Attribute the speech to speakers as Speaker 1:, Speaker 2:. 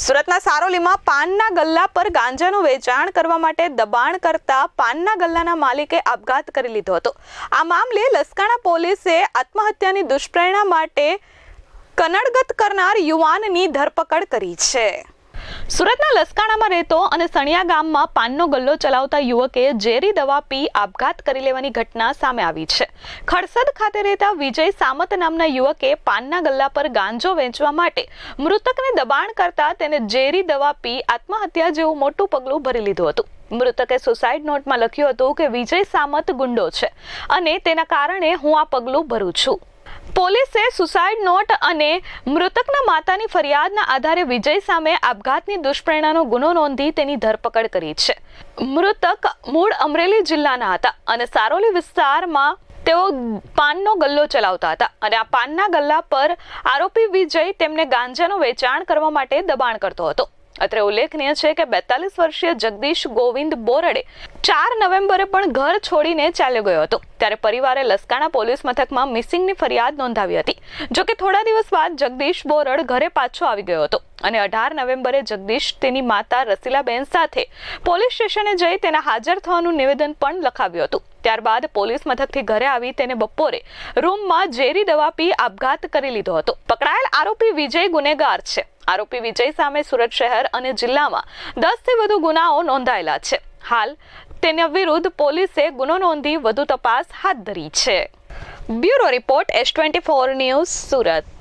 Speaker 1: સુરતના સારોલીમાં પાનના ગલ્લા પર ગાંજાનું વેચાણ કરવા માટે દબાણ કરતા પાનના ગલ્લાના માલિકે આપઘાત કરી લીધો હતો. આ મામલે લસકાણા પોલીસે આત્મહત્યાની દુષ્પ્રેરણા માટે કનડગત કરનાર યુવાનની ધરપકડ કરી છે. સુરતના લસકાણામાં રહેતો અને સણિયા ગામમાં પાનનો ગલ્લો ચલાવતા યુવકે ઝેરી દવા પી આપઘાત કરી લેવાની ઘટના સામે આવી છે. ખડસદ ખાતે રહેતા વિજય સામત નામના યુવકે પાનના ગલ્લા પર ગાંજો વેચવા માટે મૃતકને દબાણ કરતા તેને ઝેરી દવા પી આત્મહત્યા જેવું મોટું પગલું ભરી લીધું હતું. મૃતકે સુસાઇડ નોટમાં લખ્યું હતું કે વિજય સામત ગુંડો છે અને તેના કારણે હું આ પગલું ભરું છું. પોલીસે સુસાઇડ નોટ અને મૃતકના માતાની ફરિયાદના આધારે વિજય સામે આપઘાતની દુષ્પ્રેરણાનો ગુનો નોંધી તેની ધરપકડ કરી છે. મૃતક મૂળ અમરેલી જિલ્લાના હતા અને સારોલી વિસ્તારમાં તેઓ પાનનો ગલ્લો ચલાવતા હતા અને આ પાનના ગલ્લા પર આરોપી વિજય તેમને ગાંજાનું વેચાણ કરવા માટે દબાણ કરતો હતો. અત્રે ઉલ્લેખનીય છે કે બેતાલીસ વર્ષીય જગદીશ ગોવિંદ બોરડે ચાર નવેમ્બરે પણ ઘર છોડીને ચાલ્યો ગયો હતો. ત્યારે પરિવારે લસકાણા પોલીસ મથકમાં મિસિંગની ફરિયાદ નોંધાવી હતી. જોકે થોડા દિવસ બાદ જગદીશ બોરડ ઘરે પાછો આવી ગયો હતો અને અઢાર નવેમ્બરે જગદીશ તેની માતા રસીલાબેન સાથે પોલીસ સ્ટેશને જઈ તેના હાજર થવાનું નિવેદન પણ લખાવ્યું હતું. ત્યારબાદ પોલીસ મથકથી ઘરે આવી તેને બપોરે રૂમમાં ઝેરી દવા પી આપઘાત કરી લીધો હતો. પકડાયેલ આરોપી વિજય ગુનેગાર છે. આરોપી વિજય સામે સુરત શહેર અને જિલ્લામાં દસથી વધુ ગુનાઓ નોંધાયેલા છે. હાલ તેના વિરુદ્ધ પોલીસે ગુનો નોંધી વધુ તપાસ હાથ ધરી છે. Bureau report S twenty four news Surat.